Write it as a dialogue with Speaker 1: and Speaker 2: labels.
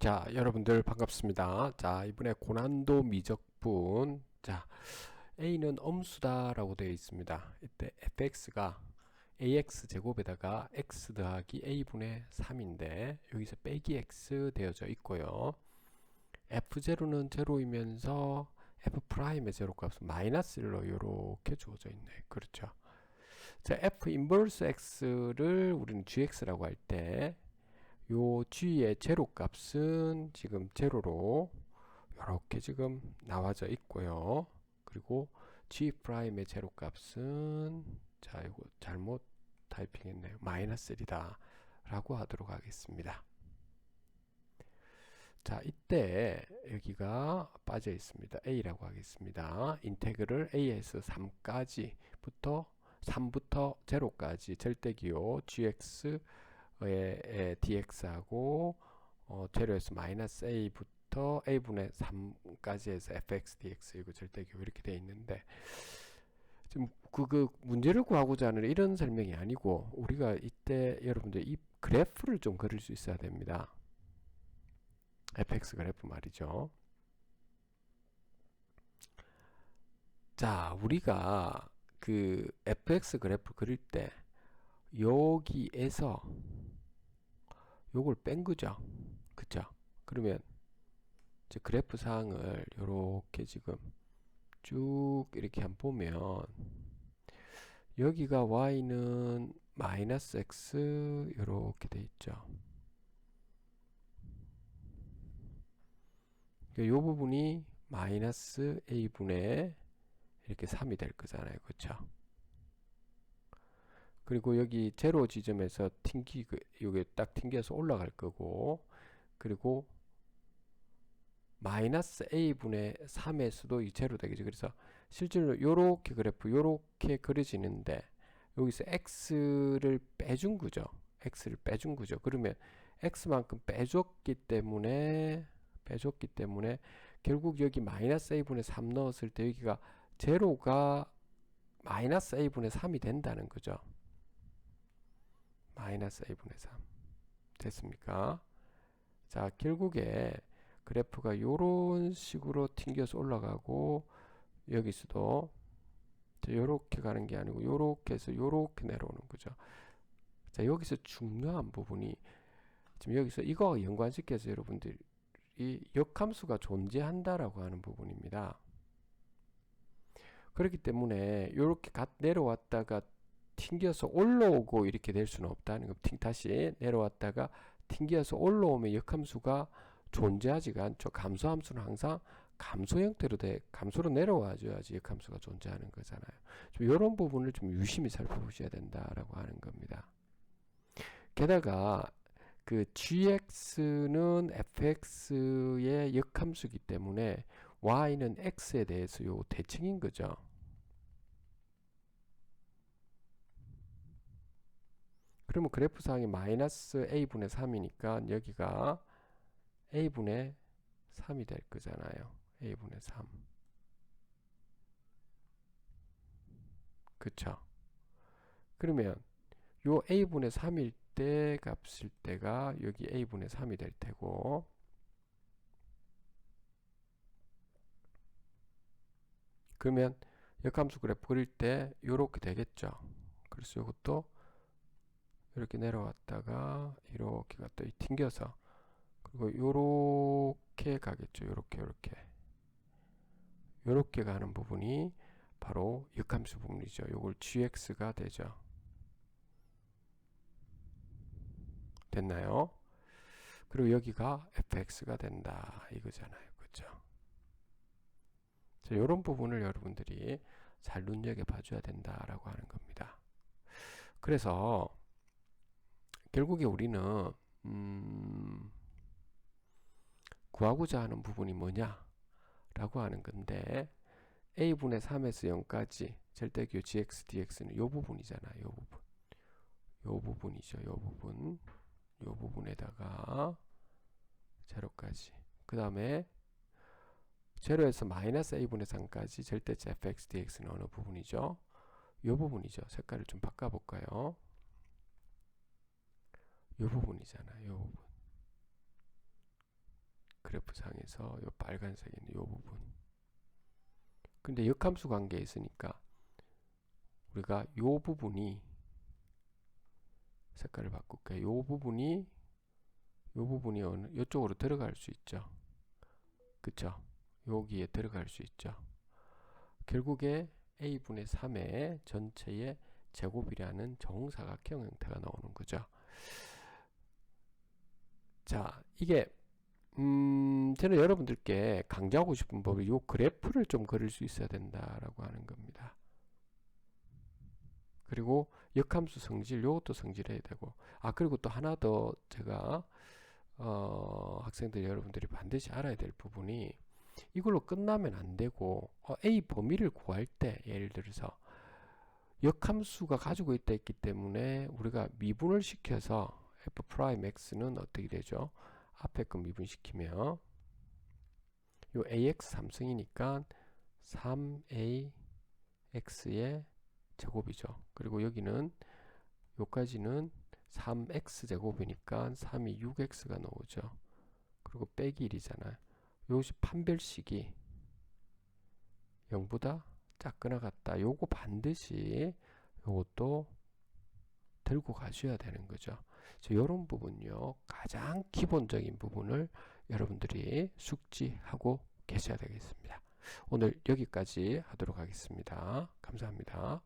Speaker 1: 자, 여러분들 반갑습니다. 자, 이번에 고난도 미적분. 자, a는 엄수다라고 되어 있습니다. 이때 fx가 ax 제곱에다가 x 더하기 a분의 3인데 여기서 빼기 x 되어져 있고요. f0는 제로이면서 f'의 제로 값은 마이너스 1로 이렇게 주어져 있네. 그렇죠. 자, f 인버스 x를 우리는 gx라고 할때 요 g의 제로 값은 지금 제로로 이렇게 지금 나와져 있고요. 그리고 g 프라임의 제로 값은 자 이거 잘못 타이핑했네요. 마이너스 1이다 라고 하도록 하겠습니다. 자 이때 여기가 빠져 있습니다. a라고 하겠습니다. 인테그를 a에서 3까지부터 3부터 0까지 절대기호 gx 의 dx하고 어, 재료에서 마이너스 a부터 a분의 3까지 해서 fx dx 이거 절대교 이렇게 돼 있는데 지금 그, 그 문제를 구하고자 하는 이런 설명이 아니고 우리가 이때 여러분들 이 그래프를 좀 그릴 수 있어야 됩니다. fx 그래프 말이죠. 자, 우리가 그 fx 그래프 그릴 때 여기에서 요걸 뺀 거죠. 그쵸? 그러면 이제 그래프 상을 요렇게 지금 쭉 이렇게 한번 보면 여기가 y는 마이너스 x 요렇게 돼 있죠. 그러니까 요 부분이 마이너스 a분의 이렇게 3이 될 거잖아요. 그쵸? 그리고 여기 제로 지점에서 튕기 여기 딱 튕겨서 올라갈 거고 그리고 마이너스 a분의 3에서도 이 제로 되겠죠. 그래서 실제로 요렇게 그래프 요렇게 그려지는데 여기서 x를 빼준 거죠. x를 빼준 거죠. 그러면 x만큼 빼줬기 때문에 빼줬기 때문에 결국 여기 마이너스 a분의 3 넣었을 때 여기가 제로가 마이너스 a분의 3이 된다는 거죠. 마이너스 a분의 3 됐습니까? 자 결국에 그래프가 요런 식으로 튕겨서 올라가고 여기서도 요렇게 가는 게 아니고 요렇게 해서 요렇게 내려오는 거죠. 자 여기서 중요한 부분이 지금 여기서 이거 연관시켜서 여러분들이 역함수가 존재한다라고 하는 부분입니다. 그렇기 때문에 이렇게 내려왔다가 튕겨서 올라오고 이렇게 될 수는 없다는 거. 다시 내려왔다가 튕겨서 올라오면 역함수가 존재하지가 않죠. 감소함수는 항상 감소 형태로 돼 감소로 내려와줘야지 역함수가 존재하는 거잖아요. 좀 이런 부분을 좀 유심히 살펴보셔야 된다라고 하는 겁니다. 게다가 그 gx는 fx의 역함수기 때문에 y는 x에 대해서 요 대칭인 거죠. 그러면 그래프상이 마이너스 a분의 3이니까 여기가 a분의 3이 될 거잖아요. a분의 3. 그쵸? 그러면 요 a분의 3일 때 값일 때가 여기 a분의 3이 될 테고 그러면 역함수 그래프 그릴 때 요렇게 되겠죠. 그래서 이것도 이렇게 내려왔다가 이렇게 갔다 튕겨서 그리고 요렇게 가겠죠. 요렇게 요렇게 요렇게 가는 부분이 바로 역함수 부분이죠. 요걸 gx가 되죠. 됐나요? 그리고 여기가 fx가 된다 이거잖아요. 그죠? 자, 이런 부분을 여러분들이 잘 눈여겨 봐줘야 된다라고 하는 겁니다. 그래서 결국에 우리는 음, 구하고자 하는 부분이 뭐냐 라고 하는 건데 a분의 3에서 0까지 절대교 gx dx는 요 부분이잖아 요 부분. 요 부분이죠 요 부분. 요 부분에다가 제로까지. 그 다음에 제로에서 마이너스 a분의 3까지 절대치 fx dx는 어느 부분이죠? 요 부분이죠. 색깔을 좀 바꿔볼까요 요 부분이잖아. 요 부분. 그래프 상에서 요 빨간색에 있는 요 부분. 근데 역함수 관계에 있으니까 우리가 요 부분이 색깔을 바꿀게요. 요 부분이 요 부분이 어느 요쪽으로 들어갈 수 있죠. 그쵸? 여기에 들어갈 수 있죠. 결국에 a분의 3의 전체의 제곱이라는 정사각형 형태가 나오는 거죠. 자, 이게 음, 저는 여러분들께 강조하고 싶은 법이 요 그래프를 좀 그릴 수 있어야 된다라고 하는 겁니다. 그리고 역함수 성질 요것도 성질해야 되고 아 그리고 또 하나 더 제가 어, 학생들 여러분들이 반드시 알아야 될 부분이 이걸로 끝나면 안 되고 어, A 범위를 구할 때 예를 들어서 역함수가 가지고 있다 했기 때문에 우리가 미분을 시켜서 f 프라임 x는 어떻게 되죠? 앞에 거 미분시키면 요 ax 3승이니까 3ax의 제곱이죠. 그리고 여기는 요까지는 3x 제곱이니까 3이 6x가 나오죠. 그리고 빼기 1이잖아요. 요것이 판별식이 0보다 작거나 같다. 요거 반드시 요것도 들고 가셔야 되는 거죠. 이런 부분요. 가장 기본적인 부분을 여러분들이 숙지하고 계셔야 되겠습니다. 오늘 여기까지 하도록 하겠습니다. 감사합니다.